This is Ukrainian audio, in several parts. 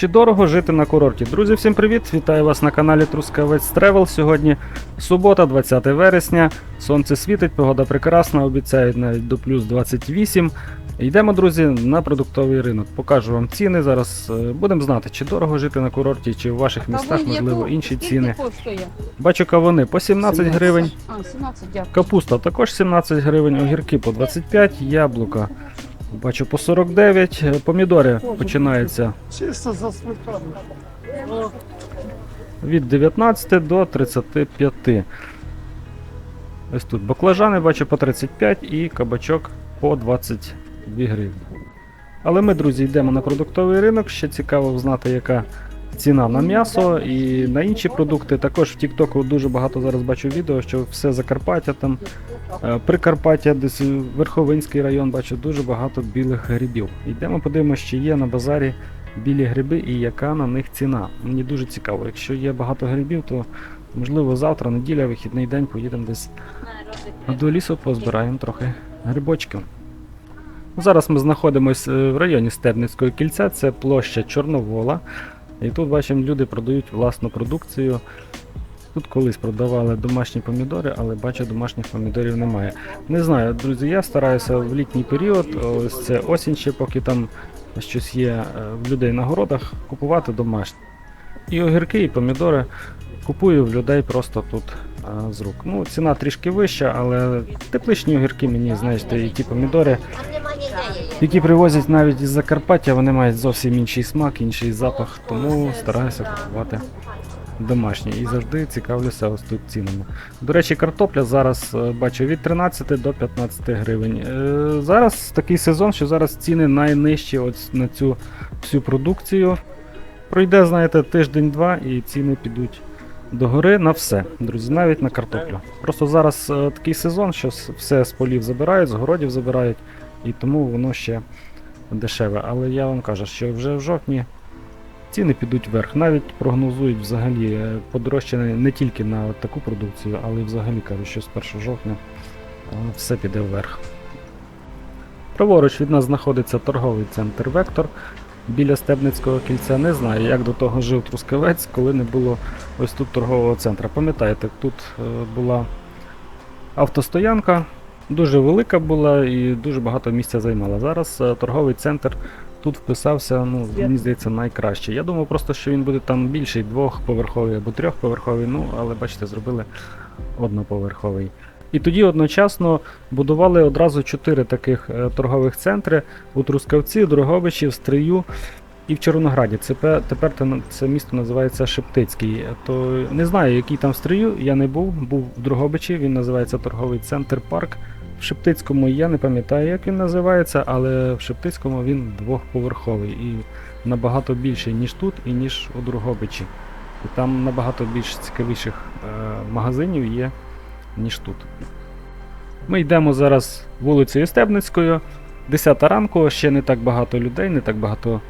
Чи дорого жити на курорті? Друзі, всім привіт! Вітаю вас на каналі Трускавець Тревел. Сьогодні субота, 20 вересня. Сонце світить, погода прекрасна, обіцяють навіть до плюс 28. Йдемо, друзі, на продуктовий ринок. Покажу вам ціни. Зараз е, будемо знати, чи дорого жити на курорті, чи в ваших містах, можливо, інші ціни. Бачу кавуни по 17 гривень, А, 17, дякую. капуста також 17 гривень, огірки по 25, яблука. Бачу по 49, е, помідори починаються Чисто за від 19 до 35. Ось тут баклажани бачу по 35 і кабачок по 22 гривні. Але ми, друзі, йдемо на продуктовий ринок. Ще цікаво знати, яка ціна на м'ясо і на інші продукти. Також в Тіктоку дуже багато зараз бачу відео, що все Закарпаття, там е, Прикарпаття, десь Верховинський район, бачу дуже багато білих грибів. Йдемо подивимося, чи є на базарі білі гриби і яка на них ціна. Мені дуже цікаво. Якщо є багато грибів, то можливо завтра, неділя, вихідний день, поїдемо десь до лісу, позбираємо трохи грибочків. Зараз ми знаходимося в районі Стебницького кільця, це площа Чорновола. І тут бачимо, люди продають власну продукцію. Тут колись продавали домашні помідори, але бачу, домашніх помідорів немає. Не знаю, друзі, я стараюся в літній період, ось це осінь ще, поки там щось є е, в людей на городах, купувати домашні. І огірки, і помідори купую в людей просто тут з рук. Ну, ціна трішки вища, але тепличні огірки мені, знаєте, і ті помідори, які привозять навіть із Закарпаття, вони мають зовсім інший смак, інший запах, тому стараюся купувати домашні і завжди цікавлюся ось тут цінами. До речі, картопля зараз е, бачу від 13 до 15 гривень. Е, Зараз такий сезон, що зараз ціни найнижчі ось на цю всю продукцію. Пройде, знаєте, тиждень-два і ціни підуть догори на все, друзі, навіть на картоплю. Просто зараз е, такий сезон, що все з полів забирають, з городів забирають, і тому воно ще дешеве. Але я вам кажу, що вже в жовтні ціни підуть вверх. Навіть прогнозують взагалі е, подорожчання не тільки на таку продукцію, але й взагалі кажуть, що з 1 жовтня е, все піде вверх. Праворуч від нас знаходиться торговий центр Вектор біля Стебницького кільця. Не знаю, як до того жив Трускавець, коли не було ось тут торгового центру. Пам'ятаєте, тут е, була автостоянка, дуже велика була і дуже багато місця займала. Зараз е, торговий центр тут вписався, ну, мені здається, найкраще. Я думав просто, що він буде там більший, двохповерховий або трьохповерховий, ну, але бачите, зробили одноповерховий. І тоді одночасно будували одразу чотири таких е, торгових центри у Трускавці, Дрогобичі, в Стрию і в Чорнограді. Це тепер це місто називається Шептицький. То не знаю, який там в Стрию, я не був, був в Дрогобичі, він називається торговий центр Парк. В Шептицькому я не пам'ятаю, як він називається, але в Шептицькому він двохповерховий і набагато більший, ніж тут, і ніж у Дрогобичі. І там набагато більш цікавіших е, магазинів є, ніж тут. Ми йдемо зараз вулицею Стебницькою. 10 ранку, ще не так багато людей, не так багато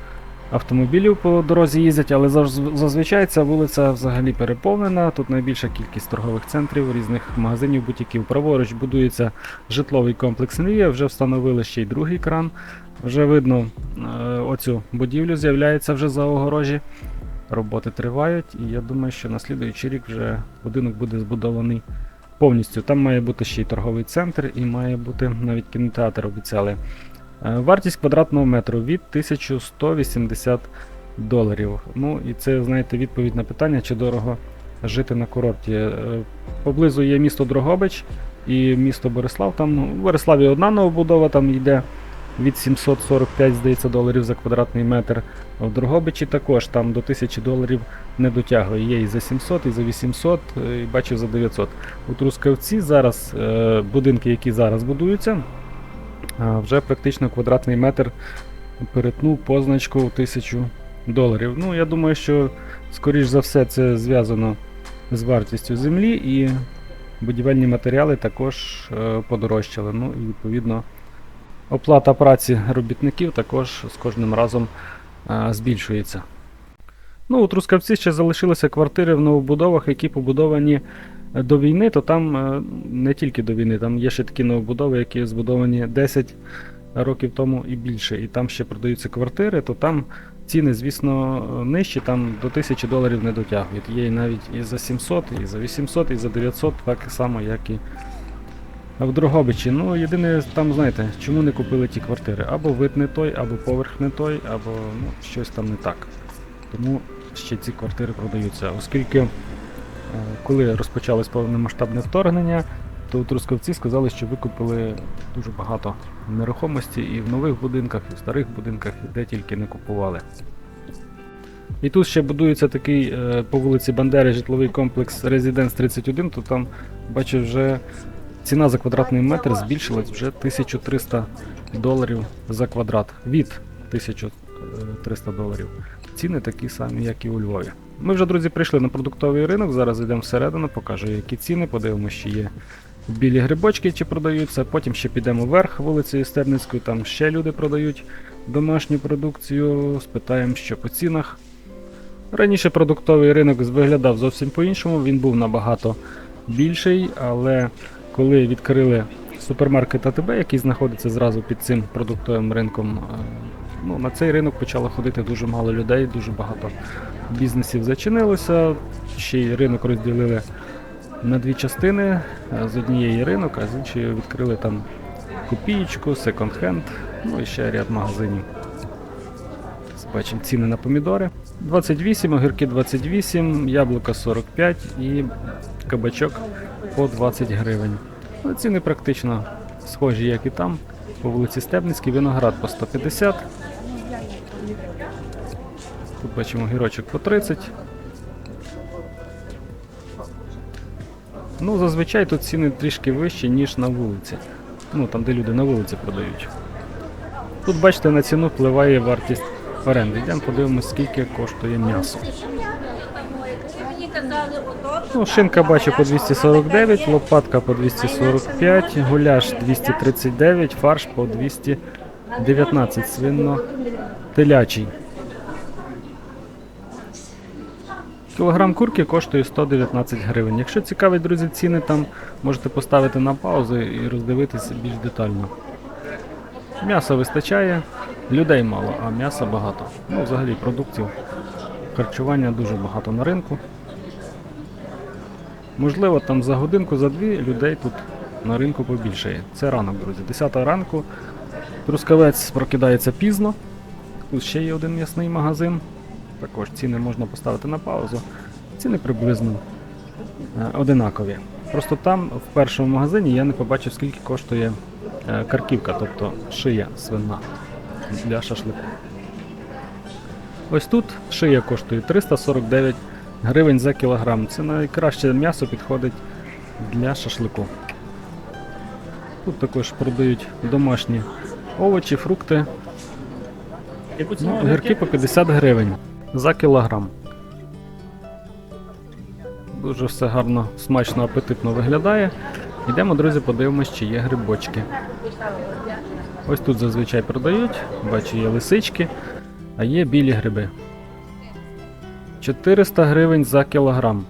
автомобілів по дорозі їздять, але зазвичай ця вулиця взагалі переповнена. Тут найбільша кількість торгових центрів, різних магазинів, бутіків. Праворуч будується житловий комплекс Мрія, вже встановили ще й другий кран. Вже видно е, оцю будівлю, з'являється вже за огорожі. Роботи тривають, і я думаю, що на слідуючий рік вже будинок буде збудований повністю. Там має бути ще й торговий центр і має бути навіть кінотеатр обіцяли. Е, Вартість квадратного метру від 1180 доларів. Ну і це, знаєте, відповідь на питання, чи дорого жити на курорті. Е, Поблизу є місто Дрогобич і місто Борислав. Там ну, в Бориславі одна новобудова, там йде від 745, здається, доларів за квадратний метр. В Дрогобичі також там до 1000 доларів не дотягує. Є і за 700, і за 800, е, і бачив за 900. У Трускавці зараз е, будинки, які зараз будуються, вже практично квадратний метр перетнув позначку в 1000 доларів. Ну, я думаю, що скоріш за все це зв'язано з вартістю землі і будівельні матеріали також е, подорожчали. Ну і відповідно оплата праці робітників також з кожним разом е, збільшується. Ну, у Трускавці ще залишилися квартири в новобудовах, які побудовані е, до війни, то там е, не тільки до війни, там є ще такі новобудови, які збудовані 10 років тому і більше. І там ще продаються квартири, то там ціни, звісно, нижчі, там до 1000 доларів не дотягують. Є навіть і за 700, і за 800, і за 900, так само, як і в Дрогобичі. Ну, єдине, там, знаєте, чому не купили ті квартири? Або вид не той, або поверх не той, або ну, щось там не так. Тому ще ці квартири продаються. Оскільки, е, коли розпочалось повномасштабне вторгнення, то у сказали, що викупили дуже багато нерухомості і в нових будинках, і в старих будинках, і де тільки не купували. І тут ще будується такий е, по вулиці Бандери житловий комплекс Residence 31, то там бачу вже ціна за квадратний метр збільшилась вже 1300 доларів за квадрат. Від 1300 доларів. Ціни такі самі, як і у Львові. Ми вже, друзі, прийшли на продуктовий ринок. Зараз йдемо всередину, покажу, які ціни, подивимося, чи є білі грибочки, чи продаються. Потім ще підемо вверх вулицею Стерницькою, там ще люди продають домашню продукцію. Спитаємо, що по цінах. Раніше продуктовий ринок виглядав зовсім по-іншому, він був набагато більший, але коли відкрили супермаркет АТБ, який знаходиться зразу під цим продуктовим ринком, е, ну, на цей ринок почало ходити дуже мало людей, дуже багато бізнесів зачинилося. Ще й ринок розділили на дві частини. Е, З однієї ринок, а з іншої відкрили там копієчку, секонд-хенд, ну і ще ряд магазинів. Бачимо ціни на помідори. 28, огірки 28, яблука 45 і кабачок по 20 гривень. Ну, Ціни практично схожі, як і там. По вулиці Стебницькій, виноград по 150. Тут бачимо гірочок по 30. Ну, зазвичай тут ціни трішки вищі, ніж на вулиці. Ну, там, де люди на вулиці продають. Тут, бачите, на ціну впливає вартість оренди. Йдемо подивимось, скільки коштує м'ясо. Ну, шинка бачу по 249, лопатка по 245, гуляш 239, фарш по 219, свинно телячий. Кілограм курки коштує 119 гривень. Якщо цікавить, друзі, ціни там можете поставити на паузу і роздивитися більш детально. М'яса вистачає, людей мало, а м'яса багато. Ну, взагалі продуктів харчування дуже багато на ринку. Можливо, там за годинку, за дві людей тут на ринку побільшає. Це ранок, друзі. 10 ранку. Трускавець прокидається пізно. Тут ще є один м'ясний магазин. Також ціни можна поставити на паузу. Ціни приблизно е, одинакові. Просто там, в першому магазині, я не побачив, скільки коштує е, карківка, тобто шия свина для шашлику. Ось тут шия коштує 349 гривень за кілограм. Це найкраще м'ясо підходить для шашлику. Тут також продають домашні овочі, фрукти. Ну, огірки по 50 гривень за кілограм. Дуже все гарно, смачно, апетитно виглядає. Йдемо, друзі, подивимось, чи є грибочки. Ось тут зазвичай продають, бачу, є лисички, а є білі гриби. 400 гривень за кілограм.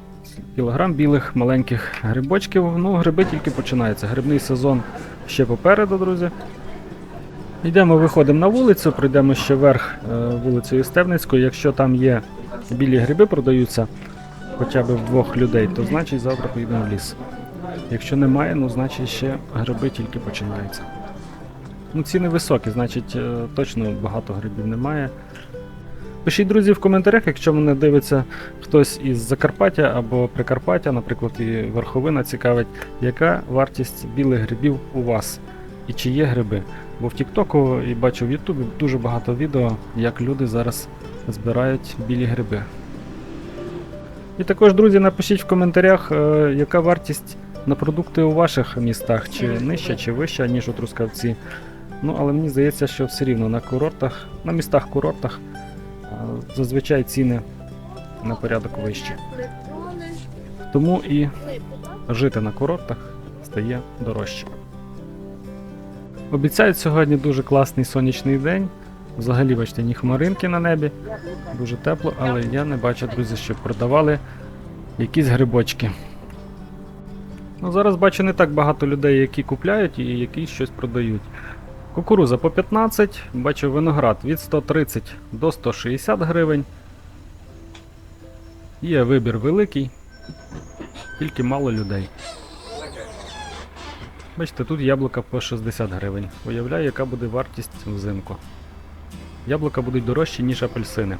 Кілограм білих маленьких грибочків. Ну, гриби тільки починаються. Грибний сезон ще попереду, друзі. Йдемо, виходимо на вулицю, пройдемо ще вверх е, вулицею Стевницькою. Якщо там є білі гриби, продаються хоча б в двох людей, то значить завтра поїдемо в ліс. Якщо немає, ну значить ще гриби тільки починаються. Ну, ціни високі, значить е, точно багато грибів немає. Пишіть, друзі, в коментарях, якщо мене дивиться хтось із Закарпаття або Прикарпаття, наприклад, і Верховина цікавить, яка вартість білих грибів у вас і чи є гриби. Бо в Тіктоку і бачу в Ютубі дуже багато відео, як люди зараз збирають білі гриби. І також, друзі, напишіть в коментарях, е, яка вартість на продукти у ваших містах, чи нижча, чи вища, ніж у Трускавці. Ну, але мені здається, що все рівно на курортах, на містах курортах е, зазвичай ціни на порядок вищі. Тому і жити на курортах стає дорожче. Обіцяють сьогодні дуже класний сонячний день. Взагалі, бачите, ні хмаринки на небі, дуже тепло, але я не бачу, друзі, щоб продавали якісь грибочки. Ну, зараз бачу не так багато людей, які купляють і які щось продають. Кукуруза по 15, бачу виноград від 130 до 160 гривень. Є вибір великий, тільки мало людей. Бачите, тут яблука по 60 гривень. Уявляю, яка буде вартість взимку. Яблука будуть дорожчі, ніж апельсини.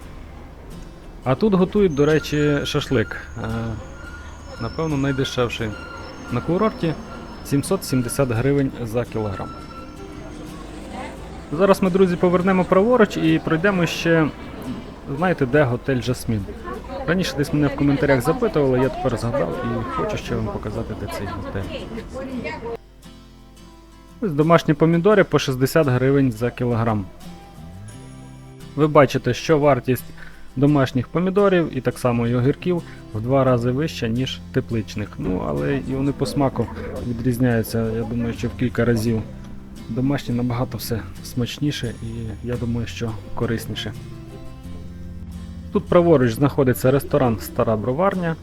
А тут готують, до речі, шашлик. Е, напевно, найдешевший. На курорті 770 гривень за кілограм. Зараз ми, друзі, повернемо праворуч і пройдемо ще, знаєте, де готель Жасмін. Раніше десь мене в коментарях запитували, я тепер згадав і хочу ще вам показати, де цей готель. Ось домашні помідори по 60 гривень за кілограм. Ви бачите, що вартість домашніх помідорів і так само і огірків в два рази вища, ніж тепличних. Ну, але і вони по смаку відрізняються, я думаю, що в кілька разів. Домашні набагато все смачніше і я думаю, що корисніше. Тут праворуч знаходиться ресторан Стара Броварня.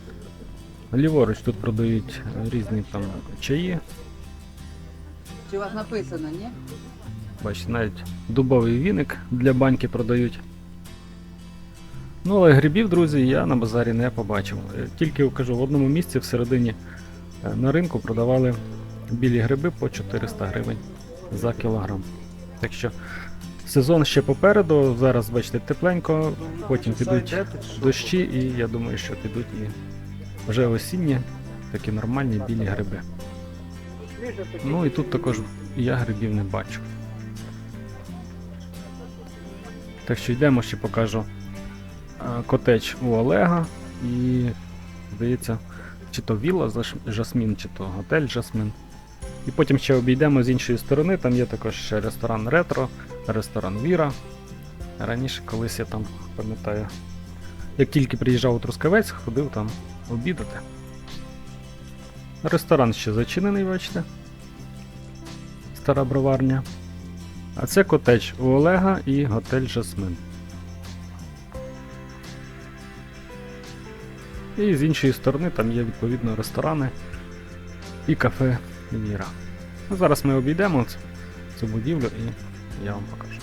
Ліворуч тут продають різні там чаї. Чи у вас написано, ні? Бачите, навіть дубовий віник для баньки продають. Ну, але грибів, друзі, я на базарі не побачив. Е, Тільки кажу, в одному місці всередині е, на ринку продавали білі гриби по 400 гривень за кілограм. Так що сезон ще попереду, зараз, бачите, тепленько, потім підуть дощі, і я думаю, що підуть і вже осінні, такі нормальні білі гриби. Ну і тут також я грибів не бачу. Так що йдемо, ще покажу е, котедж у Олега і, здається, чи то вілла Жасмін, чи то готель Жасмін. І потім ще обійдемо з іншої сторони, там є також ще ресторан Ретро, ресторан Віра. Раніше колись я там пам'ятаю, як тільки приїжджав у Трускавець, ходив там обідати. Ресторан ще зачинений, бачите. Стара броварня. А це котедж у Олега і готель Жасмин. І з іншої сторони там є відповідно ресторани і кафе Віра. Ну, зараз ми обійдемо цю будівлю і я вам покажу.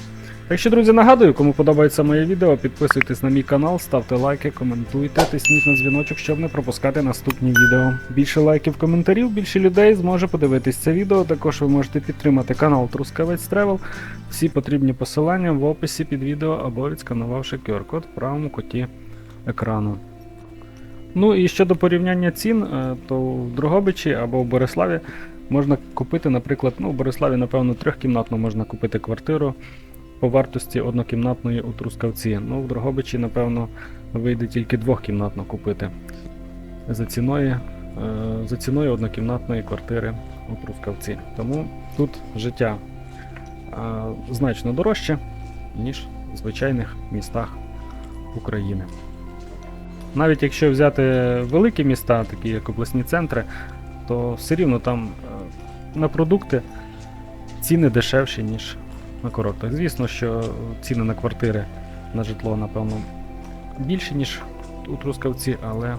Так що, друзі, нагадую, кому подобається моє відео, підписуйтесь на мій канал, ставте лайки, коментуйте, тисніть на дзвіночок, щоб не пропускати наступні відео. Більше лайків, коментарів, більше людей зможе подивитись це відео. Також ви можете підтримати канал Трускавець Тревел. Всі потрібні посилання в описі під відео або відсканувавши QR-код в правому куті екрану. Ну і щодо порівняння цін, е, то в Дрогобичі або в Бориславі можна купити, наприклад, ну в Бориславі, напевно, трьохкімнатну можна купити квартиру по вартості однокімнатної у Трускавці. Ну, в Дрогобичі, напевно, вийде тільки двохкімнатну купити за ціною, е, за ціною однокімнатної квартири у Трускавці. Тому тут життя е, значно дорожче, ніж в звичайних містах України. Навіть якщо взяти великі міста, такі як обласні центри, то все рівно там е, на продукти ціни дешевші, ніж на курортах. Звісно, що ціни на квартири на житло, напевно, більші, ніж у Трускавці, але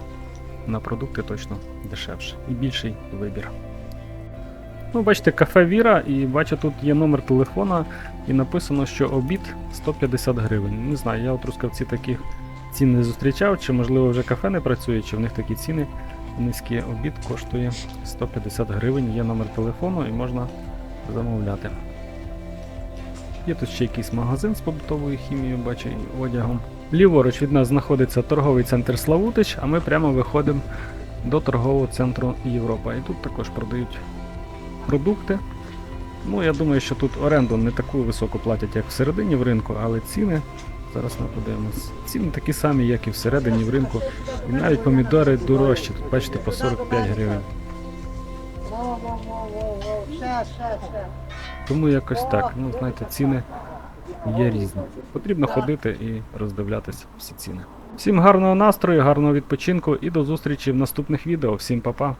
на продукти точно дешевше і більший вибір. Ну, бачите, кафе Віра, і бачу, тут є номер телефона, і написано, що обід 150 гривень. Не знаю, я у Трускавці таких цін не зустрічав, чи можливо вже кафе не працює, чи в них такі ціни. Низький обід коштує 150 гривень, є номер телефону і можна замовляти. Є тут ще якийсь магазин з побутовою хімією, бачу, і одягом. Ліворуч від нас знаходиться торговий центр Славутич, а ми прямо виходимо до торгового центру Європа. І тут також продають продукти. Ну, я думаю, що тут оренду не таку високу платять, як всередині в ринку, але ціни. Зараз ми подивимось. Ціни такі самі, як і всередині в ринку. І навіть помідори дорожчі. Тут бачите по 45 гривень. Тому якось так. Ну, знаєте, ціни є різні. Потрібно ходити і роздивлятися всі ціни. Всім гарного настрою, гарного відпочинку і до зустрічі в наступних відео. Всім па-па!